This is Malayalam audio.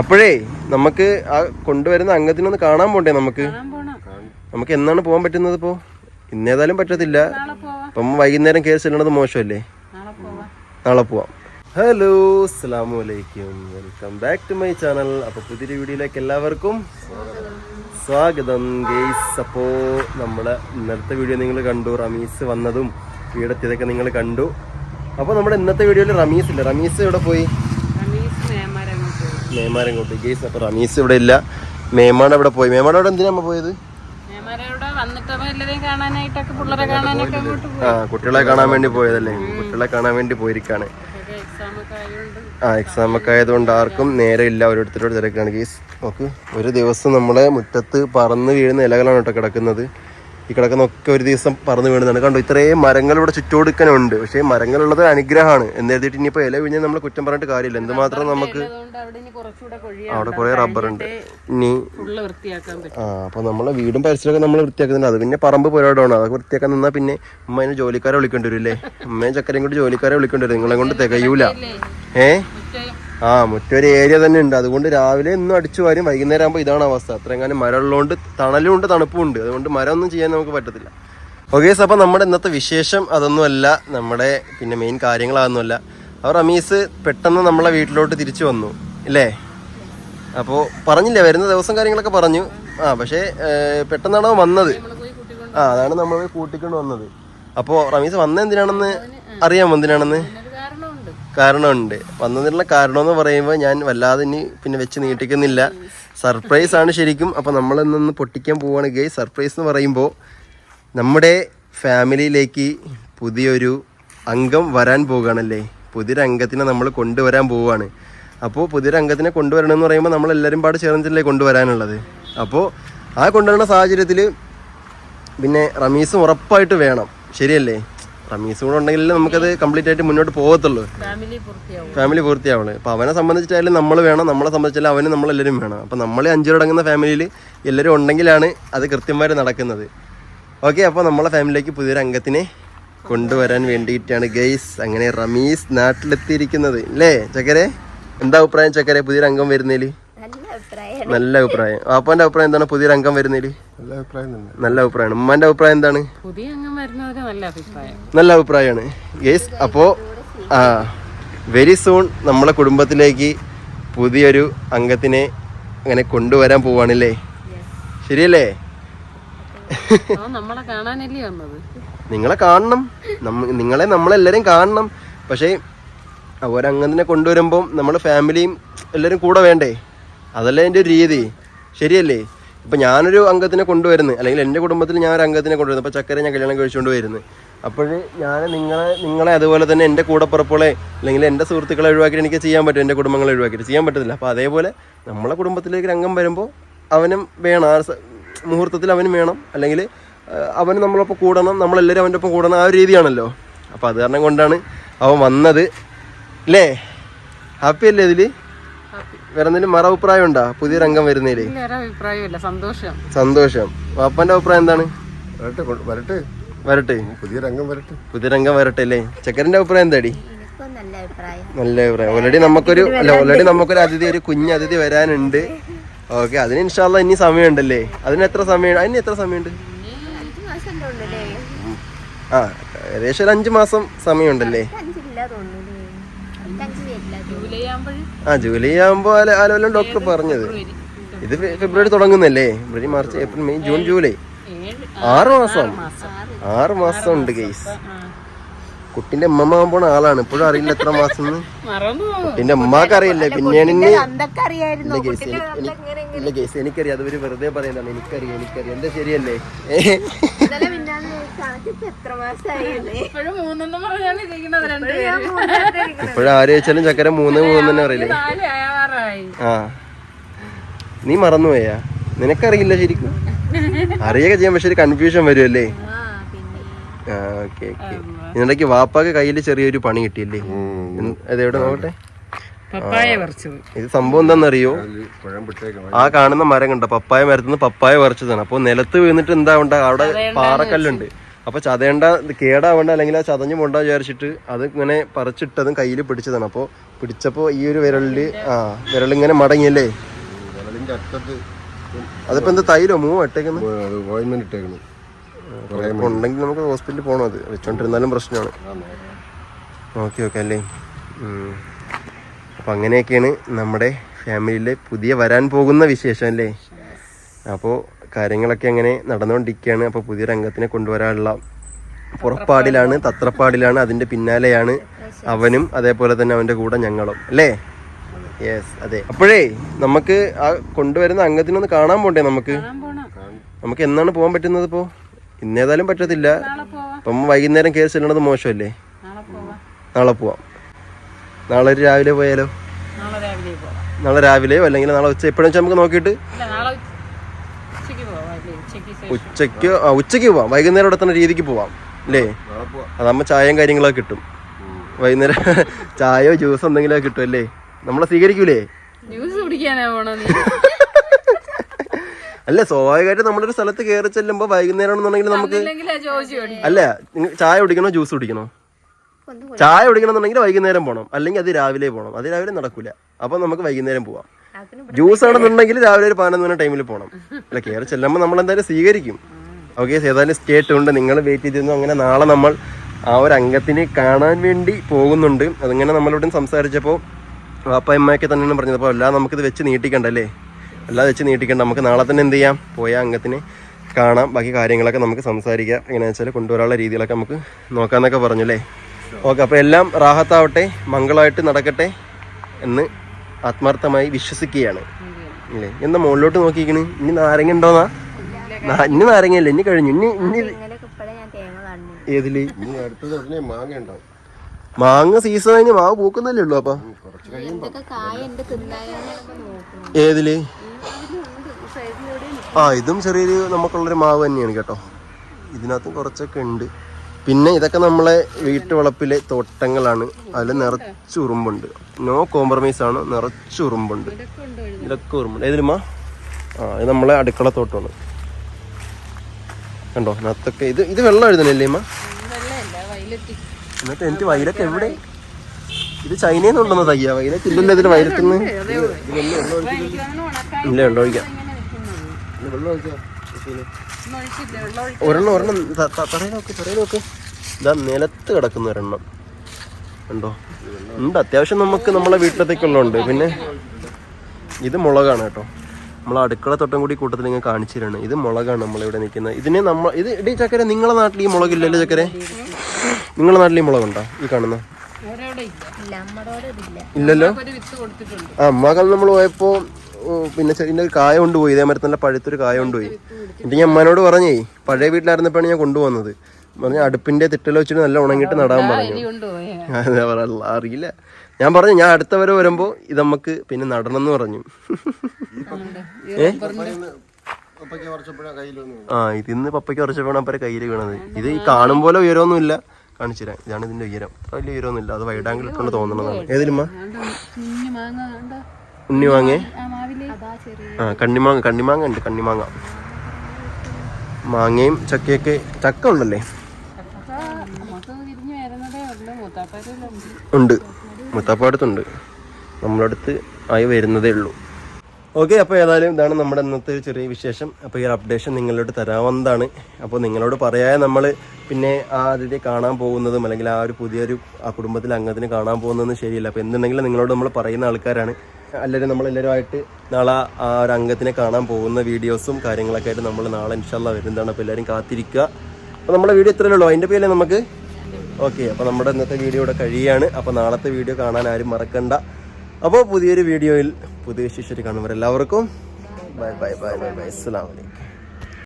അപ്പോഴേ നമുക്ക് ആ കൊണ്ടുവരുന്ന അംഗത്തിനൊന്ന് കാണാൻ പോണ്ടേ നമുക്ക്? നമുക്ക് എന്നാണ് പോകാൻ പറ്റുന്നത് ഇപ്പോ? ഇന്നേതായാലും പറ്റത്തില്ല. അപ്പം വൈകുന്നേരം കേസ് ചെല്ലണത് മോശമല്ലേ? നാളെ പോവാം. ഹലോ അസ്സാം വലൈക്കും welcome back to my channel അപ്പോൾ പുതിയൊരു വീഡിയോയിലേക്ക് എല്ലാവർക്കും സ്വാഗതം. ഗെയ്സ് അപ്പോൾ നമ്മുടെ ഇന്നത്തെ വീഡിയോ നിങ്ങൾ കണ്ടു. റമീസ് വന്നതും വീടെത്തിയതൊക്കെ നിങ്ങൾ കണ്ടു. അപ്പോൾ നമ്മുടെ ഇന്നത്തെ വീഡിയോയിൽ റമീസ് ഇല്ല. റമീസ് ഇവിടെ പോയി? അങ്ങോട്ട് പോയി ഗേസ് അപ്പോൾ റമീസ് ഇവിടെ ഇല്ല. മേമാണ് അവിടെ പോയി. മേമാണ് അവിടെ എന്തിനാ അമ്മ പോയത്? ആ കുട്ടികളെ കാണാൻ വേണ്ടി പോയതല്ലേ? കുട്ടികളെ കാണാൻ വേണ്ടി പോയിരിക്കാണ്. ആ എക്സാം ഒക്കെ ആയതുകൊണ്ട് ആർക്കും നേരെ ഇല്ല. ഓരോരുത്തരോട് തിരക്കാണ്. ഗേസ് നോക്ക്. ഒരു ദിവസം നമ്മളെ മുറ്റത്ത് പറന്ന് വീഴുന്ന ഇലകളാണ് കേട്ടോ കിടക്കുന്നത്. ഈ കിടക്കുന്നൊക്കെ ഒരു ദിവസം പറന്ന് വീണതാണ്. കണ്ടോ ഇത്രയും മരങ്ങൾ ഇവിടെ ചുറ്റോടുക്കാനുണ്ട്. പക്ഷേ മരങ്ങളുള്ളത് അനുഗ്രഹമാണ്. എന്നെഴുതിയിട്ട് ഇനിയിപ്പോൾ ഇല വിഞ്ഞാൽ നമ്മൾ കുറ്റം പറഞ്ഞിട്ട് കാര്യമില്ല. എന്തുമാത്രം നമുക്ക് അവിടെ കുറേ റബ്ബർ ഉണ്ട്. ഇനി ആ അപ്പോൾ നമ്മളെ വീടും പരിസരമൊക്കെ നമ്മൾ വൃത്തിയാക്കുന്നുണ്ട്. അത് പിന്നെ പറമ്പ് പോരാടാണ് അതൊക്കെ വൃത്തിയാക്കാൻ നിന്നാൽ പിന്നെ ഉമ്മ അതിന് ജോലിക്കാരെ വിളിക്കേണ്ടി വരും അല്ലേ? ഉമ്മയും ചക്കരയും കൂടി ജോലിക്കാരെ വിളിക്കേണ്ടി വരും. നിങ്ങളെ കൊണ്ട് തികയൂല. ഏ? മുറ്റം ആ മുറ്റൊരു ഏരിയ തന്നെ ഉണ്ട്. അതുകൊണ്ട് രാവിലെ ഒന്നും അടിച്ചു വരും. വൈകുന്നേരം ആകുമ്പോൾ ഇതാണ് അവസ്ഥ. അത്രയും മരം ഉള്ളതുകൊണ്ട് തണലും ഉണ്ട് തണുപ്പും ഉണ്ട് അതുകൊണ്ട് മരം ഒന്നും ചെയ്യാൻ നമുക്ക് പറ്റത്തില്ല. ഓക്കെ അപ്പോൾ നമ്മുടെ ഇന്നത്തെ വിശേഷം അതൊന്നുമല്ല. നമ്മുടെ പിന്നെ മെയിൻ കാര്യങ്ങളതൊന്നുമല്ല. അവർ റമീസ് പെട്ടെന്ന് നമ്മളെ വീട്ടിലോട്ട് തിരിച്ചു വന്നു. ഇല്ലേ? അപ്പോൾ പറഞ്ഞില്ലേ വരുന്ന ദിവസം കാര്യങ്ങളൊക്കെ പറഞ്ഞു. ആ പക്ഷേ പെട്ടെന്നാണ് വന്നത്. ആ അതാണ് നമ്മൾ കൂട്ടിക്കൊണ്ട് വന്നത്. അപ്പോൾ റമീസ് വന്ന എന്തിനാണെന്ന് അറിയാമോ എന്തിനാണെന്ന്? കാരണമുണ്ട്. വന്നതിനുള്ള കാരണം എന്ന് പറയുമ്പോൾ ഞാൻ വല്ലാതെ ഇനി പിന്നെ വെച്ച് നീട്ടിക്കുന്നില്ല. സർപ്രൈസ് ആണ് ശരിക്കും. അപ്പോൾ നമ്മൾ ഇന്നൊന്ന് പൊട്ടിക്കാൻ ഗൈ സർപ്രൈസ് എന്ന് പറയുമ്പോൾ നമ്മുടെ ഫാമിലിയിലേക്ക് പുതിയൊരു അംഗം വരാൻ പോവുകയാണല്ലേ പുതിയൊരു അംഗത്തിനെ നമ്മൾ കൊണ്ടുവരാൻ പോവുകയാണ് അപ്പോൾ പുതിയൊരു അംഗത്തിനെ കൊണ്ടുവരണം എന്ന് പറയുമ്പോൾ നമ്മൾ എല്ലാവരും പാട് ചേർന്നിട്ടല്ലേ കൊണ്ടുവരാനുള്ളത്? അപ്പോൾ ആ കൊണ്ടുവരുന്ന സാഹചര്യത്തിൽ പിന്നെ റമീസും ഉറപ്പായിട്ട് വേണം. ശരിയല്ലേ? റമീസും കൂടെ ഉണ്ടെങ്കിൽ നമുക്കത് കംപ്ലീറ്റ് ആയിട്ട് മുന്നോട്ട് പോകത്തുള്ളൂ. ഫാമിലി പൂർത്തിയാവും. ഫാമിലി പൂർത്തിയാവുള്ളൂ അപ്പോൾ അവനെ സംബന്ധിച്ചായാലും നമ്മൾ വേണം നമ്മളെ സംബന്ധിച്ചാലും അവന് നമ്മളെല്ലാവരും വേണം. അപ്പോൾ നമ്മൾ അഞ്ചുരടങ്ങുന്ന ഫാമിലിയിൽ എല്ലാവരും ഉണ്ടെങ്കിലാണ് അത് കൃത്യമായിട്ട് നടക്കുന്നത്. ഓക്കെ അപ്പോൾ നമ്മളെ ഫാമിലിയിലേക്ക് പുതിയൊരു അംഗത്തിനെ കൊണ്ടുവരാൻ വേണ്ടിയിട്ടാണ് ഗെയ്സ് അങ്ങനെ റമീസ് നാട്ടിലെത്തിയിരിക്കുന്നത്. അല്ലേ ചക്കരെ? എന്താ അഭിപ്രായം ചക്കരെ? പുതിയൊരു അംഗം വരുന്നതിൽ നല്ല അഭിപ്രായം. അപ്പന്റെ അഭിപ്രായം എന്താണ്? പുതിയ അംഗം വരുന്നതിൽ? നല്ല അഭിപ്രായമാണ്. ഉമ്മാന്റെ അഭിപ്രായം എന്താണ്? പുതിയ അംഗം വരുന്നവര് നല്ല അഭിപ്രായം. നല്ല അഭിപ്രായമാണ്. യെസ് അപ്പോ ആ വെരി സൂൺ നമ്മളെ കുടുംബത്തിലേക്ക് പുതിയൊരു അംഗത്തിനെ അങ്ങനെ കൊണ്ടുവരാൻ പോവാണല്ലേ? ശരിയല്ലേ? നമ്മളെ കാണാനല്ലേ വന്നത്? നിങ്ങളെ കാണണം. നിങ്ങളെ നമ്മളെല്ലാരും കാണണം. പക്ഷേ ഒരംഗത്തിനെ കൊണ്ടുവരുമ്പം നമ്മുടെ ഫാമിലിയും എല്ലാവരും കൂടെ വേണ്ടേ? അതല്ലേ എന്റെ ഒരു രീതി. ശരിയല്ലേ? ഇപ്പം ഞാനൊരു അംഗത്തിനെ കൊണ്ടുവരുന്നു. അല്ലെങ്കിൽ എന്റെ കുടുംബത്തിൽ ഞാൻ ഒരു അംഗത്തിനെ കൊണ്ടുവരുന്നു. അപ്പോൾ ചക്കരെ ഞാൻ കല്യാണം കഴിച്ചുകൊണ്ട് വരുന്നു. അപ്പോൾ ഞാൻ നിങ്ങളെ നിങ്ങളെ അതുപോലെ തന്നെ എന്റെ കൂടപ്പുറപ്പുകളെ അല്ലെങ്കിൽ എന്റെ സുഹൃത്തുക്കളെ ഒഴിവാക്കിയിട്ട് എനിക്ക് ചെയ്യാൻ പറ്റും. എന്റെ കുടുംബങ്ങളെ ഒഴിവാക്കിയിട്ട് ചെയ്യാൻ പറ്റത്തില്ല. അപ്പോൾ അതേപോലെ നമ്മളെ കുടുംബത്തിലേക്ക് രംഗം വരുമ്പോൾ അവനും വേണം. ആ മുഹൂർത്തത്തിൽ അവനും വേണം. അല്ലെങ്കിൽ അവന് നമ്മളൊപ്പം കൂടണം. നമ്മളെല്ലാവരും അവന്റെ ഒപ്പം കൂടണം. ആ ഒരു രീതിയാണല്ലോ. അപ്പോൾ അത് കാരണം കൊണ്ടാണ് അവൻ വന്നത്. അല്ലേ ഹാപ്പി അല്ലേ ഇതിൽ വേറെ എന്തെങ്കിലും മറ അഭിപ്രായം ഉണ്ടോ പുതിയ രംഗം വരുന്നതിലേ? അഭിപ്രായമില്ല. സന്തോഷം. സന്തോഷം. വാപ്പന്റെ അഭിപ്രായം എന്താണ്? വരട്ടെ വരട്ടെ. വരട്ടെ. പുതിയ രംഗം വരട്ടെ. പുതിയ രംഗം വരട്ടെ അല്ലേ? ചെക്കരന്റെ അഭിപ്രായം എന്താടി? നല്ല അഭിപ്രായം. നല്ല അഭിപ്രായം. ഓൾറെഡി നമുക്കൊരു അല്ല ഓൾറെഡി നമുക്കൊരു അതിഥി ഒരു കുഞ്ഞ് അതിഥി വരാനുണ്ട്. ഓക്കെ അതിന് ഇൻഷാല്ല ഇനി സമയമുണ്ടല്ലേ? അതിന് എത്ര സമയം അതിന് എത്ര സമയമുണ്ട്? ആ ഏകദേശം ഒരു അഞ്ചു മാസം സമയമുണ്ടല്ലേ? ആ ജൂലൈ ആകുമ്പോൾ ആലോചന ഡോക്ടർ പറഞ്ഞത്. ഇത് ഫെബ്രുവരി തുടങ്ങുന്നല്ലേ? ഫെബ്രുവരി March April May June July. ആറ് മാസം. ആറ് മാസം. ഉണ്ട് കേസ്. കുട്ടിന്റെ അമ്മ പോണ ആളാണ്. ഇപ്പോഴും അറിയില്ല എത്ര മാസം കുട്ടിന്റെ അമ്മയ്ക്ക് അറിയില്ല. പിന്നെയാണ് ഇല്ല കേസ് എനിക്കറിയാം. അതൊരു വെറുതെ പറയുന്നതാണ് എനിക്കറിയാം എനിക്കറിയാം. എന്താ ശരിയല്ലേ? ഇപ്പോഴും ആര് വെച്ചാലും ചക്കര മൂന്ന് മൂന്ന് തന്നെ അറിയില്ലേ ആ. നീ മറന്നുപോയാ? നിനക്കറിയില്ല ശരിക്കും. അറിയൊക്കെ ചെയ്യാൻ പക്ഷെ ഒരു കൺഫ്യൂഷൻ വരുമല്ലേ പിന്നെ ഓക്കെ ഓക്കെ. ഇതിനിടയ്ക്ക് വാപ്പാക്ക് കയ്യിൽ ചെറിയൊരു പണി കിട്ടിയില്ലേ? അതെവിടെ നോക്കട്ടെ? ഇത് സംഭവം എന്താണെന്നറിയോ? ആ കാണുന്ന മരം കണ്ട? പപ്പായ മരത്തുനിന്ന് പപ്പായ പറിച്ചതാണ്. അപ്പോൾ നിലത്ത് വീണിട്ട് എന്താ ഉണ്ടാ അവിടെ പാറക്കല്ലുണ്ട്. അപ്പൊ ചതയേണ്ട കേടാവണ്ട അല്ലെങ്കിൽ ആ ചതഞ്ഞു പോണ്ട വിചാരിച്ചിട്ട് അത് ഇങ്ങനെ പറിച്ചിട്ടതും കയ്യിൽ പിടിച്ചതാണ്. അപ്പോൾ പിടിച്ചപ്പോൾ ഈ ഒരു വിരലിൽ ആ വിരലിങ്ങനെ മടങ്ങിയല്ലേ? അതിപ്പോ എന്താ തൈരോ മൂവ് ഇട്ടേക്കുന്നത് ഇട്ടേക്കണം ഉണ്ടെങ്കിൽ നമുക്ക് ഹോസ്പിറ്റലിൽ പോകണം അത്. വെച്ചോണ്ടിരുന്നാലും പ്രശ്നമാണ്. ഓക്കെ ഓക്കെ അല്ലേ? അപ്പം അങ്ങനെയൊക്കെയാണ് നമ്മുടെ ഫാമിലിയിലെ പുതിയ വരാൻ പോകുന്ന വിശേഷം അല്ലേ? അപ്പോൾ കാര്യങ്ങളൊക്കെ അങ്ങനെ നടന്നുകൊണ്ടിരിക്കുകയാണ്. അപ്പോൾ പുതിയ രംഗത്തിനെ കൊണ്ടുവരാനുള്ള പുറപ്പാടിലാണ് തത്രപ്പാടിലാണ് അതിന്റെ പിന്നാലെയാണ് അവനും അതേപോലെ തന്നെ അവന്റെ കൂടെ ഞങ്ങളും അല്ലേ? യെസ് അതെ. അപ്പോഴേ നമുക്ക് ആ കൊണ്ടുവരുന്ന അംഗത്തിനൊന്ന് കാണാൻ പോണ്ടേ നമുക്ക്? കാണാൻ പോണം. നമുക്ക് എന്നാണ് പോകാൻ പറ്റുന്നത് ഇപ്പോൾ ഇന്നേതായാലും പറ്റത്തില്ല. നാളെ പോവാം. അപ്പം വൈകുന്നേരം കേസ് ചെല്ലണത് മോശമല്ലേ? നാളെ പോവാം. നാളെ പോവാം. നാളെ ഒരു രാവിലെ പോയാലോ? നാളെ രാവിലെ പോവാം. നാളെ രാവിലെയോ അല്ലെങ്കിൽ നാളെ ഉച്ച എപ്പോഴും വെച്ചാൽ നമുക്ക് നോക്കിയിട്ട് ഉച്ചയ്ക്ക് ഉച്ചയ്ക്ക് ആ ഉച്ചയ്ക്ക് പോവാം. വൈകുന്നേരം ഇവിടെ തന്നെ രീതിക്ക് പോവാം. അല്ലേ? അതാകുമ്പോൾ ചായയും കാര്യങ്ങളൊക്കെ കിട്ടും. വൈകുന്നേരം ചായയോ ജ്യൂസോ എന്തെങ്കിലുമൊക്കെ കിട്ടും അല്ലേ? നമ്മളെ സ്വീകരിക്കൂലേ? ജ്യൂസ് കുടിക്കാനാ പോണോ അല്ല സ്വാഭാവികമായിട്ട് നമ്മളൊരു സ്ഥലത്ത് കയറി ചെല്ലുമ്പോൾ വൈകുന്നേരം ആണെന്നുണ്ടെങ്കിൽ നമുക്ക് അല്ല ചായ കുടിക്കണോ ജ്യൂസ് കുടിക്കണോ? ചായ കുടിക്കണമെന്നുണ്ടെങ്കിൽ വൈകുന്നേരം പോകണം അല്ലെങ്കിൽ അത് രാവിലെ പോകണം അത് രാവിലെ നടക്കൂല. അപ്പൊ നമുക്ക് വൈകുന്നേരം പോവാം. ജ്യൂസ് ആണെന്നുണ്ടെങ്കിൽ രാവിലെ ഒരു പതിനൊന്ന് മണി ടൈമിൽ പോകണം അല്ല കയറി ചെല്ലുമ്പോൾ നമ്മൾ എന്തായാലും സ്വീകരിക്കും ഓക്കെ ഏതായാലും സ്റ്റേറ്റ് ഉണ്ട് നിങ്ങൾ വെയിറ്റ് ചെയ്തിരുന്നു. അങ്ങനെ നാളെ നമ്മൾ ആ ഒരു അംഗത്തിനെ കാണാൻ വേണ്ടി പോകുന്നുണ്ട്. അതിങ്ങനെ നമ്മളോടും സംസാരിച്ചപ്പോൾ വാപ്പയമ്മയൊക്കെ തന്നെയാണ് പറഞ്ഞത്. അപ്പോൾ എല്ലാം നമുക്കിത് വെച്ച് നീട്ടിക്കണ്ടല്ലേ? എല്ലാം വെച്ച് നീട്ടിക്കേണ്ട. നമുക്ക് നാളെ തന്നെ എന്ത് ചെയ്യാം? പോയ അംഗത്തിന് കാണാം. ബാക്കി കാര്യങ്ങളൊക്കെ നമുക്ക് സംസാരിക്കാം. എങ്ങനെ വെച്ചാൽ കൊണ്ടുവരാനുള്ള രീതികളൊക്കെ നമുക്ക് നോക്കാമെന്നൊക്കെ പറഞ്ഞു അല്ലേ? ഓക്കെ അപ്പോൾ എല്ലാം റാഹത്താവട്ടെ മംഗളമായിട്ട് നടക്കട്ടെ എന്ന് ആത്മാർത്ഥമായി വിശ്വസിക്കുകയാണ്. ഇല്ലേ? എന്താ മുകളിലോട്ട് നോക്കിയിരിക്കണ്? ഇനി നാരങ്ങ ഉണ്ടോന്നാ നാ- ഇനി നാരങ്ങയല്ലേ? ഇനി കഴിഞ്ഞു. ഇനി ഇനി ഇങ്ങനെയൊക്കെ ഇപ്പഴേ ഞാൻ തേങ്ങ കാണുന്നു. ഏതിൽ? മാങ്ങ ഉണ്ടാവും. മാങ്ങ സീസൺ കഴിഞ്ഞ് മാവ് പൂക്കുന്നല്ലേ ഉള്ളു അപ്പൊ? ഏതിൽ? ആ ഇതും ചെറിയൊരു നമുക്കുള്ളൊരു മാവ് തന്നെയാണ് കേട്ടോ. ഇതിനകത്തും കുറച്ചൊക്കെ ഉണ്ട്. പിന്നെ ഇതൊക്കെ നമ്മളെ വീട്ടുവളപ്പിലെ തോട്ടങ്ങളാണ്. അതിൽ നിറച്ച് ഉറുമ്പുണ്ട്. നോ കോംപ്രമൈസ് ആണ്. നിറച്ച് ഉറുമ്പുണ്ട്. ഇതൊക്കെ ഉറുമ്പുണ്ട്. ഏതിലുമാ ആ ഇത് നമ്മളെ അടുക്കള തോട്ടമാണ്. കണ്ടോ? അതിനകത്തൊക്കെ ഇത് ഇത് വെള്ളം എഴുതണല്ലേ എന്നിട്ട് എനിക്ക് വൈലറ്റ് എവിടെ? ഇത് ചൈനയിൽ നിന്നുണ്ടെന്ന് തയ്യാ വൈലറ്റ് ഇല്ലല്ലോ ഇതിന് തോന്നുന്നു ഇല്ല ഉണ്ടോ ഒഴിക്കാം വെള്ളം ഒഴിച്ച് ഒരെണ്ണം ഒരെണ്ണം തറയിൽ നോക്ക് തറയിൽ നോക്ക്. ഇതാ നിലത്ത് കിടക്കുന്ന ഒരെണ്ണം. ഉണ്ടോ ഉണ്ട് അത്യാവശ്യം നമുക്ക് നമ്മളെ വീട്ടിലത്തേക്കുള്ളതുണ്ട്. പിന്നെ ഇത് മുളകാണ് കേട്ടോ. നമ്മൾ അടുക്കള തൊട്ടം കൂടി കൂട്ടത്തിൽ ഇങ്ങനെ കാണിച്ചു തരാണ് ഇത് മുളകാണ് നമ്മളിവിടെ നിൽക്കുന്നത്. ഇതിന് നമ്മൾ ഇത് ഇടീ ചക്കരെ നിങ്ങളെ നാട്ടിൽ ഈ മുളകില്ലല്ലോ ചക്കരെ? നിങ്ങളെ നാട്ടിൽ ഈ മുളകുണ്ടോ ഈ കാണുന്ന? ഇല്ലല്ലോ? ആ അമ്മകൾ നമ്മൾ പോയപ്പോ പിന്നെ ചെടിന്റെ ഒരു കായ കൊണ്ടുപോയി. ഇതേ മരത്തിൽ നല്ല പഴുത്തൊരു കായ കൊണ്ടുപോയി. എന്നിട്ട് ഞാൻ അമ്മനോട് പറഞ്ഞേ പഴയ വീട്ടിലായിരുന്നപ്പോഴാണ് ഞാൻ കൊണ്ടുവന്നത്. പറഞ്ഞ അടുപ്പിന്റെ തിട്ടല വെച്ചിട്ട് നല്ല ഉണങ്ങിട്ട് നടാൻ പറഞ്ഞു. അറിയില്ല. ഞാൻ പറഞ്ഞു ഞാൻ അടുത്ത വരെ വരുമ്പോ ഇത് നമുക്ക് പിന്നെ നടണം എന്ന് പറഞ്ഞു ആ ഇതിന്ന് പപ്പയ്ക്ക് കുറച്ചപ്പോഴാണ് വേണം അപ്പരെ കയ്യിൽ വീണത്. ഇത് ഈ കാണും പോലെ ഉയരമൊന്നുമില്ല. കാണിച്ചു തരാം. ഇതാണ് ഇതിന്റെ ഉയരം. വലിയ ഉയരമൊന്നുമില്ല. അത് വൈഡാങ്കിൽ ഇട്ടുകൊണ്ട് തോന്നണതാണ്. ഏതിലുമ്മ? ഉണ്ണി വാങ്ങേ ആ മാവിലെ. അതാ ചെറിയ ആ കണ്ണിമാങ്ങ കണ്ണിമാങ്ങ ഉണ്ട് കണ്ണിമാങ്ങ. മാങ്ങയും ചക്കയൊക്കെ ചക്ക ഉണ്ടല്ലേ? ഉണ്ട്. മുത്താപ്പാടത്തുണ്ട്. നമ്മളടുത്ത് ആയി വരുന്നതേ ഉള്ളൂ. ഓക്കെ അപ്പോൾ ഏതായാലും ഇതാണ് നമ്മുടെ ഇന്നത്തെ ഒരു ചെറിയ വിശേഷം. അപ്പോൾ ഈ ഒരു അപ്ഡേഷൻ നിങ്ങളോട് തരാവുന്നതാണ് അപ്പോൾ നിങ്ങളോട് പറയാതെ നമ്മൾ പിന്നെ ആ അതിഥിയെ കാണാൻ പോകുന്നതും അല്ലെങ്കിൽ ആ ഒരു പുതിയൊരു ആ കുടുംബത്തിലെ അംഗത്തിന് കാണാൻ പോകുന്നതും ശരിയല്ല. അപ്പോൾ എന്തുണ്ടെങ്കിലും നിങ്ങളോട് നമ്മൾ പറയുന്ന ആൾക്കാരാണ്. എല്ലാവരും നമ്മളെല്ലാവരുമായിട്ട് നാളെ ആ ഒരു അംഗത്തിനെ കാണാൻ പോകുന്ന വീഡിയോസും കാര്യങ്ങളൊക്കെ ആയിട്ട് നമ്മൾ നാളെ ഇൻഷാല്ല വരുന്നതാണ്. അപ്പോൾ എല്ലാവരും കാത്തിരിക്കുക. അപ്പോൾ നമ്മുടെ വീഡിയോ ഇത്രയേ ഉള്ളൂ. അതിന്റെ പേരിൽ നമുക്ക്? ഓക്കെ. അപ്പോൾ നമ്മുടെ ഇന്നത്തെ വീഡിയോ ഇവിടെ കഴിയുകയാണ്. അപ്പോൾ നാളത്തെ വീഡിയോ കാണാൻ ആരും മറക്കണ്ട. അപ്പോൾ പുതിയൊരു വീഡിയോയിൽ പുതിയ ശിഷ്യർ കാണുമ്പോൾ എല്ലാവർക്കും bye bye bye bye bye. അസ്സാം അലൈക്കും.